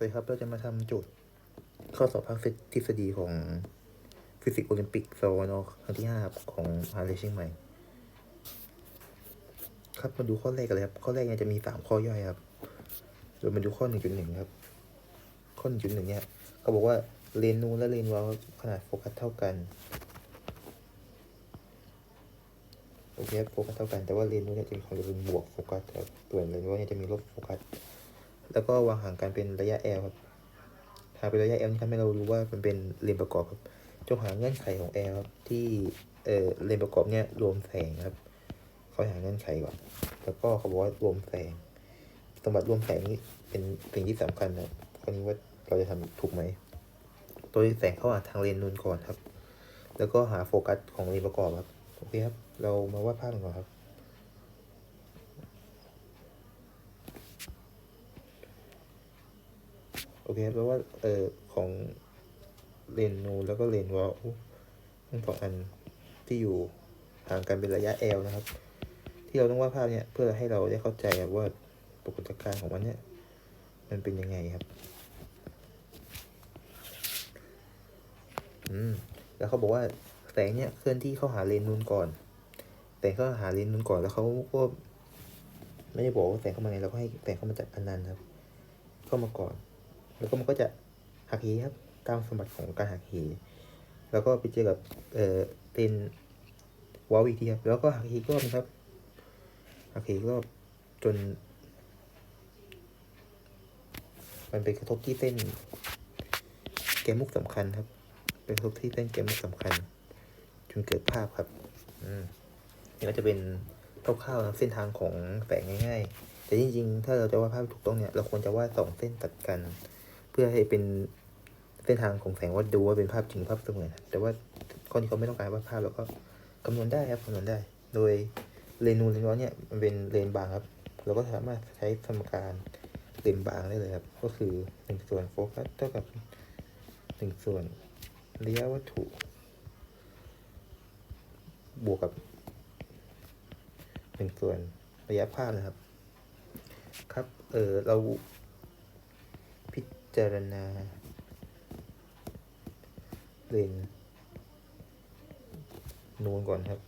สวัสดีครับ เราจะมาทำโจทย์ข้อสอบภาคทฤษฎีของฟิสิกส์โอลิมปิกโซนอครั้งที่ห้าครับของมหาวิทยาลัยเชียงใหม่ ครับมาดูข้อแรกกันเลยครับ ข้อแรกเนี่ยจะมีสามข้อย่อยครับโดยมาดูข้อหนึ่งจุดหนึ่งครับ ข้อหนึ่งจุดหนึ่งเนี่ยเขาบอกว่าเลนนูนและเลนวาลขนาดโฟกัสเท่ากันโอเคโฟกัสเท่ากันแต่ว่าเลนนูนเนี่ยจะมีความเร็วเป็นบวกโฟกัสครับส่วนเลนนู้นเนี่ยจะมีลบโฟกัส แล้วก็วางห่างกันเป็นระยะ L ครับหากเป็นระยะ L นี่ทำให้เรารู้ว่ามันเป็นเลนประกอบครับจงหาเงื่อนไขของ L ครับที่เอ่อเลนประกอบเนี่ยรวมแสงครับเขาหาเงื่อนไขก่อนแล้วก็เขาบอกว่ารวมแสง สมบัติรวมแสงนี่เป็นสิ่งที่สำคัญนะครับข้อนี้ว่าเราจะทำถูกไหมตัวแสงเข้าหาทางเลนนูนก่อนครับ แล้วก็หาโฟกัสของเลนประกอบครับโอเคครับ เรามาวาดภาพกันก่อนครับ อเคครับแปลว่าเออของเลนนูนแล้วก็เลนวอลทั้งสองอันที่อยู่ห่างกันเป็นระยะ L นะครับ ที่เราต้องวาดภาพเนี่ยเพื่อให้เราได้เข้าใจว่าปรากฏการณ์ของมันเนี่ยมันเป็นยังไงครับ อืม แล้วเขาบอกว่าแสงเนี่ยเคลื่อนที่เข้าหาเลนนูนก่อน แสงเข้าหาเลนนูนก่อนแล้วเขาก็ไม่ได้บอกว่าแสงเข้ามาไงเราก็ให้แสงเข้ามาจากอันนั้นครับ เข้ามาก่อน แล้วก็มันก็จะหักเหครับตามสมบัติของการหักเหแล้วก็ไปเจอกับเอ่อเป็นวอลอีกทีครับแล้วก็หักเหกรอบครับหักเหกรอบจน มันไปกระทบที่เส้นแกมมุกสำคัญครับ เป็นกระทบที่เส้นแกมมุกสำคัญจนเกิดภาพครับ อืมนี่ก็จะเป็นคร่าวๆนะเส้นทางของแสงง่าย ๆ แต่จริงๆ ถ้าเราจะวาดภาพถูกต้องเนี่ย เราควรจะวาดสองเส้นตัดกัน พื่อให้เป็นเส้นทางของแสงว่าดูว่าเป็นภาพจริงภาพเสมือนแต่ว่าคนที่เขาไม่ต้องการว่าภาพเราก็คำนวณได้ครับคำนวณได้ โดยเลนนูนเลนน้อเนี่ยมันเป็นเลนบางครับ เราก็สามารถใช้สมการเลนบางได้เลยครับ ก็คือหนึ่งส่วนโฟกัสเท่ากับหนึ่งส่วนระยะวัตถุ บวกกับหนึ่งส่วนระยะภาพนะครับ ครับ เออเรา จารณาเลนนูนก่อนครับ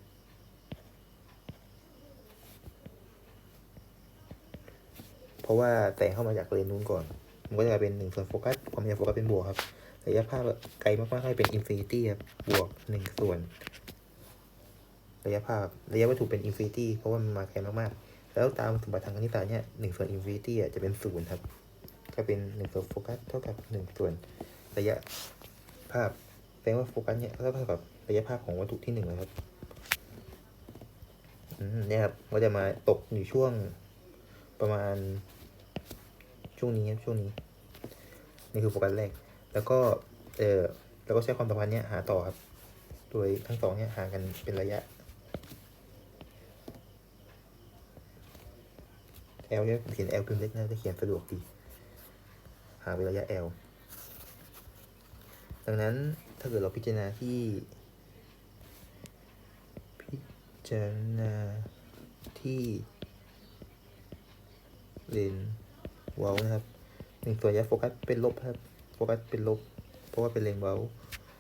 เพราะว่าแต่งเข้ามาจากเลนนู้นก่อน มันก็จะเป็นหนึ่งส่วนโฟกัส ความยาวโฟกัสเป็นบวกครับ ระยะภาพไกลมากๆให้เป็นอินฟินิตี้ครับ บวกหนึ่งส่วน ระยะภาพ ระยะวัตถุเป็นอินฟินิตี้ เพราะว่ามันมาไกลมากๆ แล้วตามสมบัติทางคณิตศาสตร์เนี่ยหนึ่งส่วนอินฟินิตี้จะเป็นศูนย์ครับ ก็เป็นหนึ่งส่วนโฟกัสเท่ากับหนึ่งส่วนระยะภาพแปลว่าโฟกัสเนี่ยเท่ากับระยะภาพของวัตถุที่หนึ่งเลยครับเนี่ยครับก็จะมาตกอยู่ช่วงประมาณช่วงนี้ครับช่วงนี้ นี่คือโฟกัสแรก แล้วก็เออแล้วก็ใช้ความสัมพันธ์เนี่ยหาต่อครับ โดยทั้งสองเนี่ยห่างกันเป็นระยะ L เนี่ยผมเขียน L เป็นเล็กน่าจะเขียนสะดวกดี หาเป็นระยะ L ดังนั้นถ้าเกิดเราพิจารณาที่ พิจารณาที่เลนเวลนะครับหนึ่งส่วนระยะโฟกัสเป็นลบครับโฟกัสเป็นลบ เพราะว่าเป็นเลนเวล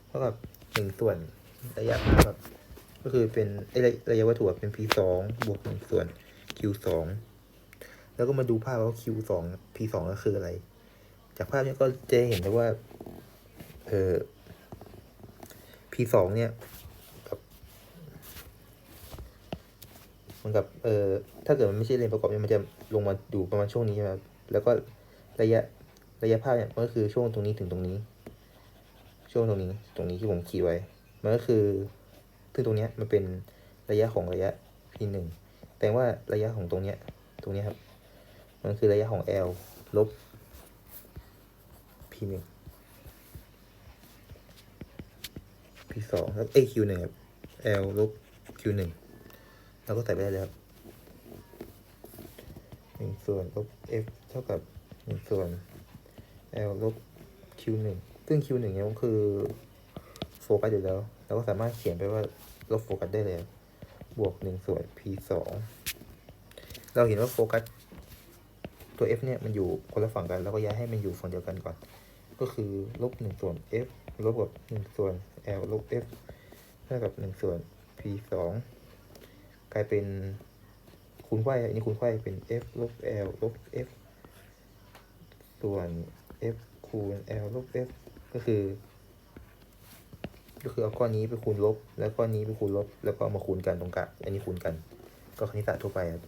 เท่ากับหนึ่งส่วนระยะภาพครับก็คือเป็นไอ้ระระยะวัตถุเป็น p สองบวกหนึ่งส่วน q สองแล้วก็มาดูภาพว่า q สอง p สองก็คืออะไร จากภาพนี้ก็จะเห็นได้ว่า เออ p สองเนี่ยมันกับ เออถ้าเกิดมันไม่ใช่เลนประกอบเนี่ยมันจะลงมาอยู่ประมาณช่วงนี้ใช่ไหมครับแล้วก็ระยะระยะภาพเนี่ยมันก็คือช่วงตรงนี้ถึงตรงนี้ ช่วงตรงนี้ตรงนี้ที่ผมขีดไว้ มันก็คือซึ่งตรงเนี้ยมันเป็นระยะของระยะ p หนึ่งแต่ว่าระยะของตรงเนี้ยตรงเนี้ยครับ มันคือระยะของ l ลบ p หนึ่ง p สองแล้ว a q หนึ่งครับ l ลบ q หนึ่งเราก็ใส่ไปได้เลยครับหนึ่งส่วนลบ f เท่ากับหนึ่งส่วน l ลบ q หนึ่งซึ่ง q หนึ่งเนี่ยก็คือโฟกัสอยู่แล้ว เราก็สามารถเขียนไปว่าลบโฟกัสได้เลยบบวกหนึ่งส่วน p สองเราเห็นว่าโฟกัสตัว f เนี่ยมันอยู่คนละฝั่งกัน แล้วก็ย้ายให้มันอยู่ฝั่งเดียวกันก่อน ก็คือลบหนึ่งส่วน f ลบกับหนึ่งส่วน l ลบ f เท่ากับหนึ่งส่วน p สองกลายเป็นคูณไขว้อันนี้คูณไขว้เป็น f ลบ l ลบ f ส่วน f คูณ l ลบ f ก็คือ ก็คือเอาก้อนนี้ไปคูณลบ แล้วก้อนนี้ไปคูณลบ แล้วก็มาคูณกันตรงกลางอันนี้คูณกัน ก็คณิตศาสตร์ทั่วไปครับ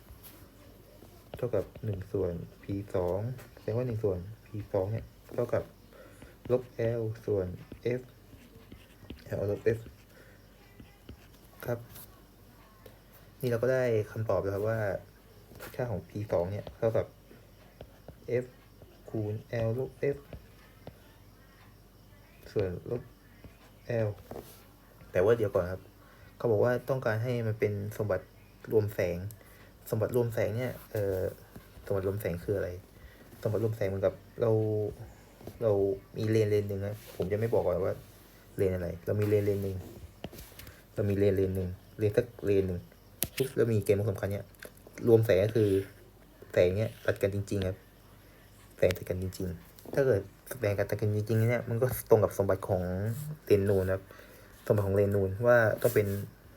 เท่ากับหนึ่งส่วน p สองแสดงว่าหนึ่งส่วน p สองเนี่ยเท่ากับ ลบ l ส่วน f l ลบ f ครับ นี่เราก็ได้คำตอบแล้วครับว่าค่าของ p สองเนี่ยเท่ากับ f คูณ l ลบ f ส่วนลบ l แต่ว่าเดี๋ยวก่อนครับ เขาบอกว่าต้องการให้มันเป็นสมบัติรวมแสง สมบัติรวมแสงเนี่ย เออสมบัติรวมแสงคืออะไร สมบัติรวมแสงเหมือนกับเรา เรามีเลนเลนหนึ่งนะผมจะไม่บอกก่อนว่าเลนอะไร เรามีเลนเลนหนึ่งเรามีเลนเลนหนึ่งเลนสักเลนหนึ่งปุ๊บแล้วมีเกณฑ์สำคัญเนี่ยรวมแสงก็คือแสงเนี่ยตัดกันจริง ๆ ครับ แสงตัดกันจริง ๆ ถ้าเกิดแสงกันตัดกันจริงๆเนี่ยมันก็ตรงกับสมบัติของเลนนูนครับสมบัติของเรนูนว่าต้องเป็น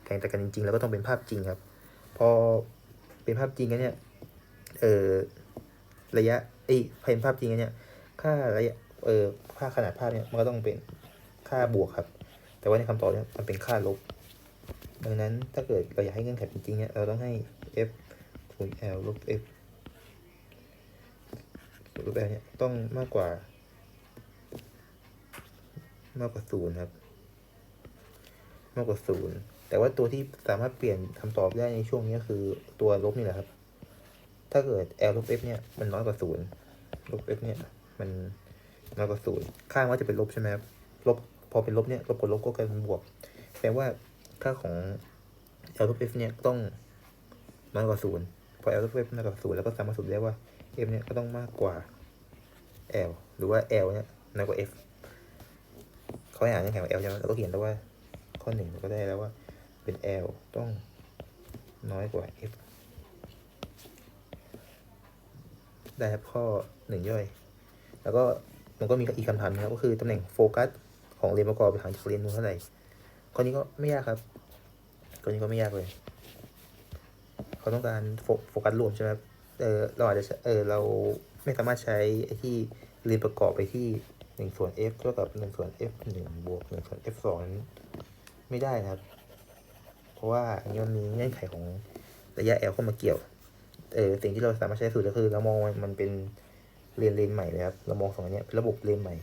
แข่งแต่กันจริง ๆ แล้วก็ต้องเป็นภาพจริงครับ พอเป็นภาพจริงกันเนี่ยเออระยะไอ้เป็นภาพจริงกันเนี่ย ค่าระยะเออค่าขนาดภาพเนี่ยมันก็ต้องเป็นค่าบวกครับ แต่ว่าในคำตอบเนี่ยมันเป็นค่าลบ ดังนั้นถ้าเกิดเราอยากให้เงื่อนไขจริงเนี่ยเราต้องให้ f คูณ l ลบ f ลบ l เนี่ยต้องมากกว่า มากกว่าศูนย์ครับ มากกว่าศูนย์แต่ว่าตัวที่สามารถเปลี่ยนคำตอบได้ในช่วงนี้ก็คือตัวลบนี่แหละครับ ถ้าเกิด l ลบ f เนี่ยมันน้อยกว่าศูนย์ลบ f เนี่ย มันน้อยกว่าศูนย์ค่ามันก็จะเป็นลบใช่ไหมครับลบพอเป็นลบเนี่ยลบกับลบก็กลายเป็นบวกแปลว่าค่าของ l ลบ f เนี่ยต้องน้อยกว่าศูนย์พอ l ลบ f น้อยกว่าศูนย์แล้วก็สามารถสรุปได้ว่า f เนี่ยก็ต้องมากกว่า l หรือว่า l เนี่ยน้อยกว่า f เขาให้อ่านเงื่อนไขของ L ใช่ไหมเราก็เขียนแล้วว่าข้อหนึ่งก็ได้แล้วว่าเป็น L ต้องน้อยกว่า F ได้ครับข้อหนึ่งย่อย แล้วก็มันก็มีอีกคำถามนะครับก็คือตำแหน่งโฟกัสของเรียนประกอบไปทางจากเรียนนู้นเท่าไหร่ข้อนี้ก็ไม่ยากครับข้อนี้ก็ไม่ยากเลย เขาต้องการโฟกัสรวมใช่ไหมครับเออเราอาจจะเออเราไม่สามารถใช้ไอ้ที่เรียนประกอบไปที่หนึ่งส่วน f เท่ากับหนึ่งส่วน f หนึ่งบวกหนึ่งส่วน f สองนั้นไม่ได้นะครับ เพราะว่าอันนี้มันมีเงื่อนไขของระยะ l เข้ามาเกี่ยว เออสิ่งที่เราสามารถใช้สุดก็คือเรามองมันเป็น เรียนเลนใหม่เลยครับเรามองสองอันนี้เป็นระบบเลนใหม่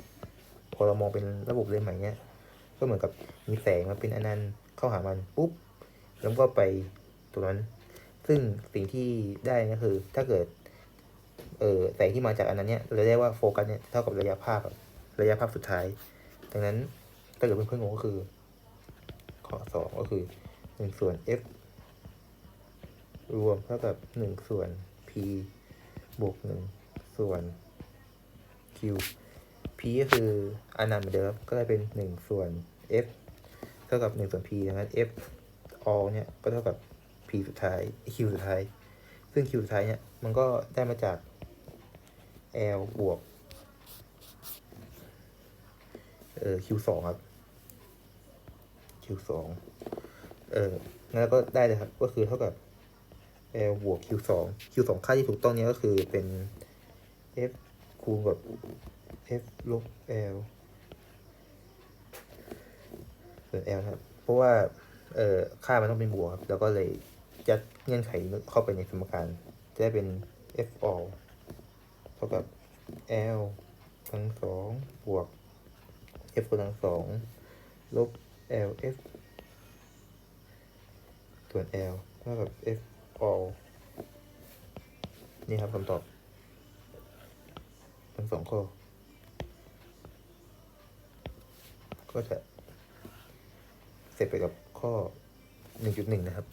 พอเรามองเป็นระบบเลนใหม่เนี้ย ก็เหมือนกับมีแสงมาเป็นอันนั้นเข้าหามันปุ๊บแล้วก็ไปตรงนั้น ซึ่งสิ่งที่ได้ก็คือ ถ้าเกิด เออแสงที่มาจากอันนั้นเนี่ยเราได้ว่าโฟกัสเนี่ยเท่ากับระยะภาพระยะภาพสุดท้าย ดังนั้นถ้าเกิดเป็นเพื่อนงงก็คือข้อสองก็คือหนึ่งส่วน f รวมเท่ากับหนึ่งส่วน p บวกหนึ่ง ส่วน q p ก็คืออันนั้นเหมือนเดิมก็ได้เป็นหนึ่งส่วน f เท่ากับหนึ่งส่วน p ดังนั้น f all เนี่ยก็เท่ากับ p สุดท้าย q สุดท้าย ซึ่ง q สุดท้ายเนี่ยมันก็ได้มาจาก l บวกเออ q สองครับ q สองเอองั้นเราก็ได้เลยครับ ก็คือเท่ากับ l บวก q สอง q สองค่าที่ถูกต้องเนี้ก็คือเป็น f คูณกับ f ลบ l ส่วน l ครับ เพราะว่า เอ่อ ค่ามันต้องเป็นบวกครับ แล้วก็เลยยัดเงื่อนไขเข้าไปในสมการ จะได้เป็น f all เท่ากับ l ทั้งสองบวก f คูณทั้งสองลบ l f ส่วน l เท่ากับ f all นี่ครับคำตอบ ทั้งสองข้อ ก็จะเสร็จไปกับข้อ 1.1 นะครับ